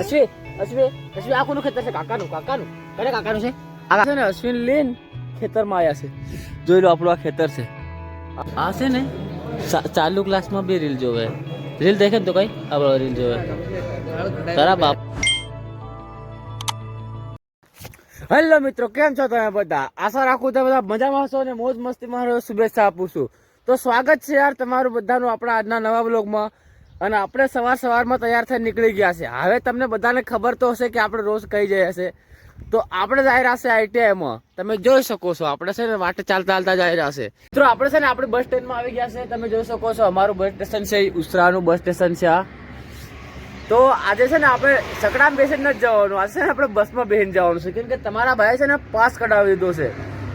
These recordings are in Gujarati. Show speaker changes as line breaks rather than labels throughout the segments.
અશ્વિન અશ્વિન અશ્વિન, આ કોનું ખેતર છે? કાકાનું કાકાનું. કરે કાકાનું છે? આ છે ને અશ્વિન લેન ખેતરમાં આવ્યા છે. જોઈ લો આપણું આ ખેતર છે. આ છે ને ચાલુ ક્લાસમાં બી રીલ જોવે. રીલ દેખે ને તો કઈ? આપણો રીલ જોવે. તારા બાપ હેલો મિત્રો, કેમ છો તમે બધા? આશા રાખું તમે બધા મજામાં હશો અને મોજ મસ્તીમાં રહો. શુભેચ્છા આપું છું. તો સ્વાગત છે યાર તમારું બધાનું આપણા આજના નવા બ્લોગમાં અને આપણે સવાર સવારમાં તૈયાર થઈને નીકળી ગયા છે. હવે તમને બધાને ખબર તો હશે કે આપણે રોજ કઈ જઈએ છે. તો આપણે જઈ રહ્યા આઈટીઆઈમાં તમે જોઈ શકો છો, આપણે છે ને વાટે ચાલતા ચાલતા જઈ રહ્યા મિત્રો, આપણે છે ને આપણે બસ સ્ટેન્ડમાં આવી ગયા છે. તમે જોઈ શકો છો, અમારું બસ સ્ટેશન છે, ઉસરાનું બસ સ્ટેશન છે આ. તો આજે છે ને આપણે સકડામાં બેસીને નથી જવાનું. આજે છે ને આપણે બસમાં બેસીને જવાનું છે. કેમ કે તમારા ભાઈ છે ને પાસ કઢાવી દીધો છે.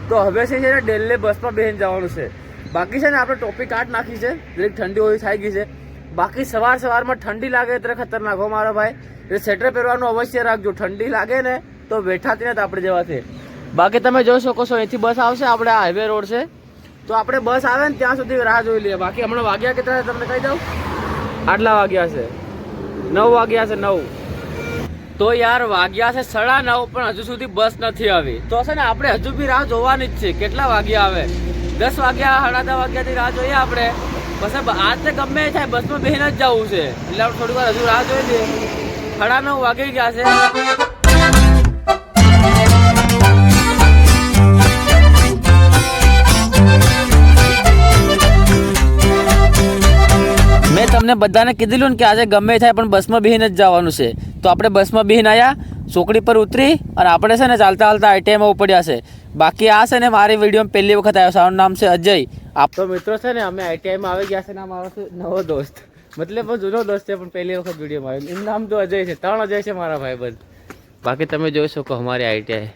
તો હવે છે ને ડેલી બસમાં બેસીને જવાનું છે. બાકી છે ને આપણે ટોપી કાઢ નાખી છે. જરીક ઠંડી હોય થઈ ગઈ છે. બાકી સવાર સવારમાં ઠંડી લાગે એટલે ખતરનાક. હો મારો ભાઈ, એટલે સ્વેટર પહેરવાનું અવશ્ય રાખજો. ઠંડી લાગે ને તો બેઠાથી નથી આપણે જવાથી. બાકી તમે જોઈ શકો છો, અહીંથી બસ આવશે, આપણે આ હાઈવે રોડ છે. તો આપણે બસ આવે ને ત્યાં સુધી રાહ જોઈ લઈએ. બાકી હમણાં વાગ્યા કેટલા તમને કહી દઉં? આટલા વાગ્યા છે. નવ વાગ્યા છે, નવ. તો યાર વાગ્યા છે સાડા નવ, પણ હજુ સુધી બસ નથી આવી. તો છે ને આપણે હજુ બી રાહ જોવાની જ છે. કેટલા વાગ્યા આવે? દસ વાગ્યા, સાડા દસ વાગ્યાથી રાહ જોઈએ આપણે. બસ આજે ગમે થાય, બસમાં બેહીને જ જવું છે. એટલે આપણે થોડી વાર હજુ રાહ જોઈ લઈએ. સાડા નવ વાગી ગયા છે. મેં તમને બધાને કીધેલું ને કે આજે ગમે થાય, પણ બસમાં બેહીને જ જવાનું છે. તો આપણે બસમાં બેહીને આવ્યા ચોકડી પર ઉતરી અને આપણે છે ને ચાલતા ચાલતા આઈટીઆઈમાં ઉપડ્યા છે. બાકી આ છે ને મારી વિડીયોમાં પહેલી વખત આવ્યો છે. આનું નામ છે અજય. આપ તો મિત્રો છે ને અમે આઈટીઆઈમાં આવી ગયા છે ને આ છે નવો દોસ્ત. મતલબ બહુ જૂનો દોસ્ત છે પણ પહેલી વખત વિડીયોમાં આવ્યો. એનું નામ તો અજય છે ત્રણ અજય છે મારા ભાઈબંધ બાકી તમે જોઈ શકો અમારી આઈટીઆઈ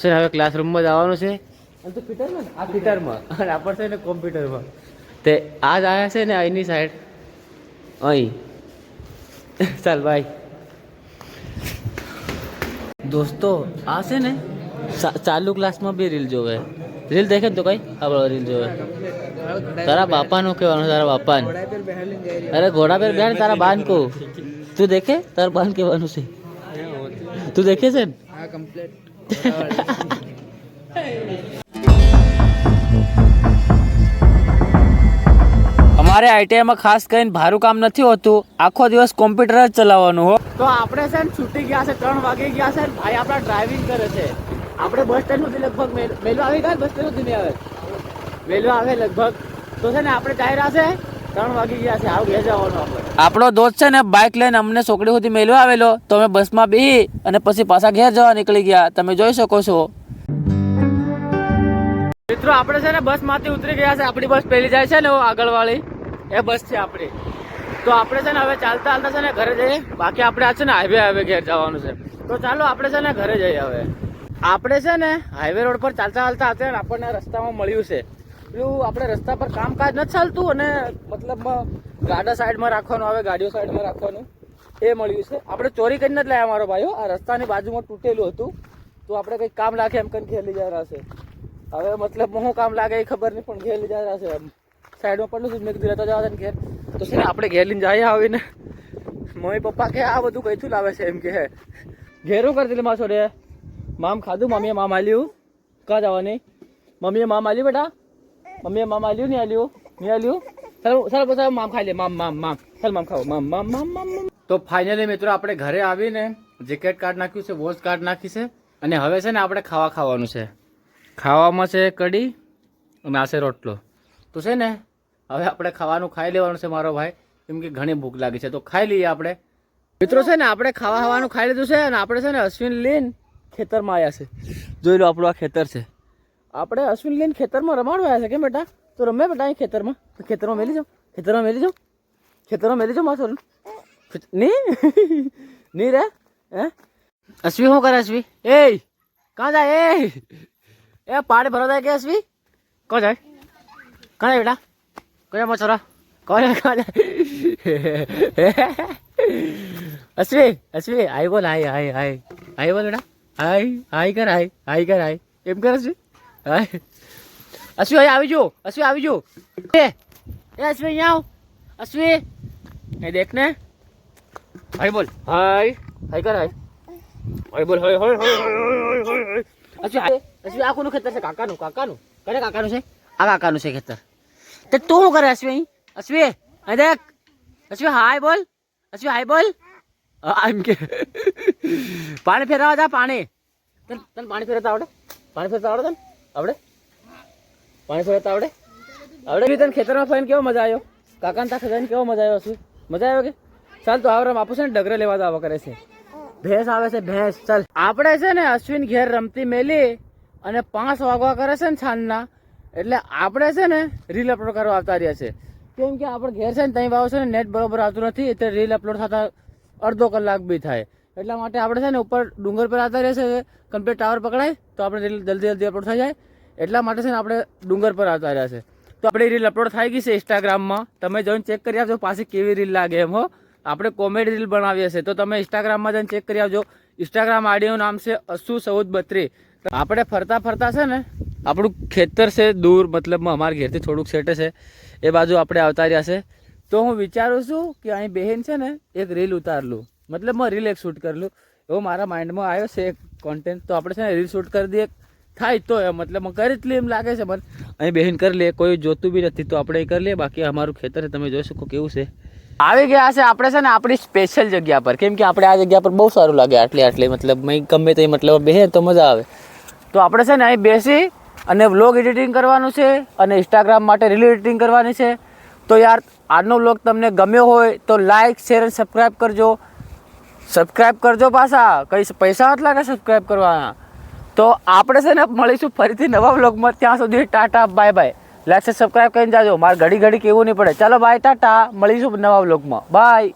છે હવે ક્લાસરૂમમાં જવાનું છે. અને તો પીટરમાં ને? આ પીટરમાં અને આપણે છે ને કોમ્પ્યુટરમાં તે આ જ આવ્યા છે ને અહીંની સાઈડ અહીં. ચાલ ભાઈ દોસ્તો આ છે ને ચાલુ ક્લાસમાં બી રીલ જોવે. રીલ દેખે ને તો કઈ? આપણો રીલ જોવે. તારા બાપાનું કહેવાનું તારા બાપાને. અરે ઘોડા પર બેન તારા બાન કો તું દેખે? તારા બાન કહેવાનું છે. તું દેખે છે ને? અમારે આઈટીઆઈમાં ખાસ કરીને ભારું કામ નથી હોતું. આખો દિવસ કોમ્પ્યુટર જ ચલાવવાનું હો. તો આપણે છે ને છૂટી ગયા છે ત્રણ વાગે ગયા છે ભાઈ આપણા ડ્રાઇવિંગ કરે છે. આપણે બસ સ્ટેન્ડ સુધી લગભગ મેલ- આવી ગયા બસ સ્ટેન્ડ સુધી નહીં આવે? મેલો આવે લગભગ. તો છે ને આપણે ટાયર રહ્યા ત્રણ વાગી ગયા છે. આવું ઘેર જવાનું આપણે. આપણો દોસ્ત છે ને બાઇક લઈને અમને સોકડી સુધી મેળવા આવેલો. તો અમે બસમાં બેસી અને પછી પાછા ઘેર જવા નીકળી ગયા. તમે જોઈ શકો છો. મિત્રો આપણે છે ને બસમાંથી ઉતરી ગયા છે. આપણી બસ પેલી જાય છે ને આગળ વાળી એ બસ છે આપણી. તો આપણે છે ને હવે ચાલતા ચાલતા છે ને ઘરે જઈએ. બાકી આપણે આ છે ને હાઈવે હાઈવે ઘેર જવાનું છે. તો ચાલો આપણે છે ને ઘરે જઈએ હવે. આપણે છે ને હાઈવે રોડ પર ચાલતા ચાલતા હતા આપણને રસ્તામાં મળ્યું છે. પેલું આપણે રસ્તા પર કામકાજ નથી ચાલતું અને મતલબ ગાડા સાઈડમાં રાખવાનું આવે, ગાડીઓ સાઈડમાં રાખવાનું, એ મળ્યું છે. આપણે ચોરી કરીને જ લાયા મારો ભાઈઓ. આ રસ્તાની બાજુમાં તૂટેલું હતું. તો આપણે કંઈક કામ લાગે એમ કરીને ઘેર લઈ જવા છે. હવે મતલબ શું કામ લાગે એ ખબર નહીં, પણ ઘેર લઈ જવા છે. એમ. સાઈડમાં પડલું છું, મેં કીધું રહેતા જવા ઘેર. તો છે ને આપણે ઘેર લઈને જઈએ આવીને. મમ્મી પપ્પા કે આ બધું કઈથી લાવે છે એમ કે ઘેરું કરી દીધું મા છોડે. મામ ખાધું, મમ્મીએ મામ આલ્યું. કાં જવાની? મમ્મીએ મામ આલ્યું બેટા? મમ્મીએ મામ આલ્યું, નહીં આલ્યું? નહીં આલ્યું? ચાલો ચાલો પછી મામ ખાઈ લે, મામ મામ મામ. ચાલ, મામ ખાઓ, મામ મામ મામ મામ. તો ફાઇનલી મિત્રો આપણે ઘરે આવીને જેકેટ કાર્ડ નાખ્યું છે વોચ કાર્ડ નાખી છે, અને હવે છે ને આપણે ખાવા ખાવાનું છે. ખાવામાં છે કઢી અને આ છે રોટલો. તો છે ને, હવે આપણે ખાવાનું ખાઈ લેવાનું છે મારો ભાઈ, કેમ કે ઘણી ભૂખ લાગી છે. તો ખાઈ લઈએ આપણે. મિત્રો છે ને, આપણે ખાવા ખાવાનું ખાઈ લીધું છે, અને આપણે છે ને અશ્વિન લઈને ખેતરમાં આવ્યા છે. જોઈ લો આપણું આ ખેતર છે. આપણે અશ્વિન લઈને ખેતરમાં રમાડવા આવ્યા છે કેમ બેટા? તો રમે બેટા અહીં ખેતરમાં? તો ખેતરમાં મેલી જાઓ. ખેતરમાં મેલી જાઓ. ખેતરમાં મેલી જાઓ માથું નહીં નહીં રે? હે? અશ્વી શું કરે અશ્વી એ કાં જાય? એ એ પાડે ભરવા જાય કે અશ્વી કોણ જાય? કાં જાય બેટા? કયા માં છોરા? કોણ જાય કાં જાય? અશ્વી અશ્વી આઈ બોલ આઈ આઈ આઈ આઈ બોલ બેટા. આઈ હાય કર આઈ હાય કર આઈ એમ કરે છે? હાય. અશ્વી અહીં આવી જો અશ્વી આવી જો. એ એ અશ્વી અહીંયા આવ. અશ્વી એ દેખ ને. હાય બોલ. હાય. હાય કર હાય. હાય બોલ હાય હાય હાય હાય હાય હાય અશ્વી હાય. અશ્વી આ કોનું ખેતર છે? કાકાનું કાકાનું. કરે કાકાનું છે? આ કાકાનું છે ખેતર. તે તું શું કરે અશ્વી અહીં અશ્વી અહીં દેખ. અશ્વી હાય બોલ. અશ્વી હાય બોલ. એમ કે. પાણી ફેરવા જા, પાણી. તને પાણી ફેરવતા આવડે? પાણી ફેરતા આવડે તને? આવડે? પાણી ફેરવતા આવડે? આવડે? તને ખેતરમાં ફરીને કેવો મજા આવ્યો? કાકાને તા ખેતરને કેવો મજા આવ્યો શું? મજા આવ્યો કે? ચાલ, તો આવરમ આપું છે ને ડગરે લેવા આવા કરે છે. ભેંસ આવે છે, ભેંસ. ચાલ. આપણે છે ને અશ્વિન ઘેર રમતી મેલી અને પાંચ વાગવા કરે છે ને છાનના. એટલે આપણે છે ને રીલ અપલોડ કરવા આવતા રહ્યા છે. કેમ કે આપણે ઘેર છે ને ત્યાં વાવ છે ને નેટ બરોબર આવતું નથી, એટલે રીલ અપલોડ થતા અડધો કલાક બી થાય. એટલા માટે આપણે છે ને ઉપર ડુંગર પર આવતા રહેશે કમ્પ્લીટ ટાવર પકડાય, તો આપણે રીલ જલ્દી જલ્દી અપલોડ થઈ જાય. એટલા માટે છે ને આપણે ડુંગર પર આવતા રહ્યા છે તો આપણે રીલ અપલોડ થઈ ગઈ છે ઇન્સ્ટાગ્રામમાં તમે જઈને ચેક કરી આવજો, પાછી કેવી રીલ લાગે એમ, હો. આપણે કોમેડી રીલ બનાવીએ છીએ. તો તમે ઇન્સ્ટાગ્રામમાં જઈને ચેક કરી આવજો. ઇન્સ્ટાગ્રામ આઈડીનું નામ છે અસુ ચૌદ બત્રી. આપણે ફરતા ફરતા છે ને, આપણું ખેતર છે દૂર મતલબમાં અમારા ઘેરથી થોડુંક સેટે છે. એ બાજુ આપણે આવતા રહ્યા છે. તો હું વિચારું છું કે અહીં બહેન છે ને, એક રીલ ઉતારલું હું રીલ એક શૂટ કરલું એવો મારા માઇન્ડમાં આવ્યો છે એક કોન્ટેન્ટ તો આપણે છે ને રીલ શૂટ કરી દઈએ. થાય તો મતલબ કરી જ એમ લાગે છે મને અહીં બહેન કરી લે, કોઈ જોતું બી નથી, તો આપણે એ કરી લઈએ બાકી અમારું ખેતર તમે જોઈ શકો કેવું છે. આવી ગયા છે આપણે છે ને આપણી સ્પેશિયલ જગ્યા પર. કેમ કે આપણે આ જગ્યા પર બહુ સારું લાગે, આટલી આટલી. મતલબ મેં ગમે તે મતલબ બેહે તો મજા આવે. તો આપણે છે ને અહીં બેસી અને વ્લોગ એડિટિંગ કરવાનું છે અને ઇન્સ્ટાગ્રામ માટે રીલ એડિટિંગ કરવાની છે. તો યાર, આજનો બ્લોગ તમને ગમ્યો હોય તો લાઇક શેર અને સબસ્ક્રાઈબ કરજો. સબસ્ક્રાઈબ કરજો પાછા. કઈ પૈસા નથી લાગે સબસ્ક્રાઈબ કરવાના? તો આપણે છે ને મળીશું ફરીથી નવા બ્લોગમાં ત્યાં સુધી tata bye bye like subscribe કરીને જાજો. મારે ઘડી ઘડી કેવું નહીં પડે. ચાલો બાય ટાટા. મળીશું નવા બ્લોગમાં બાય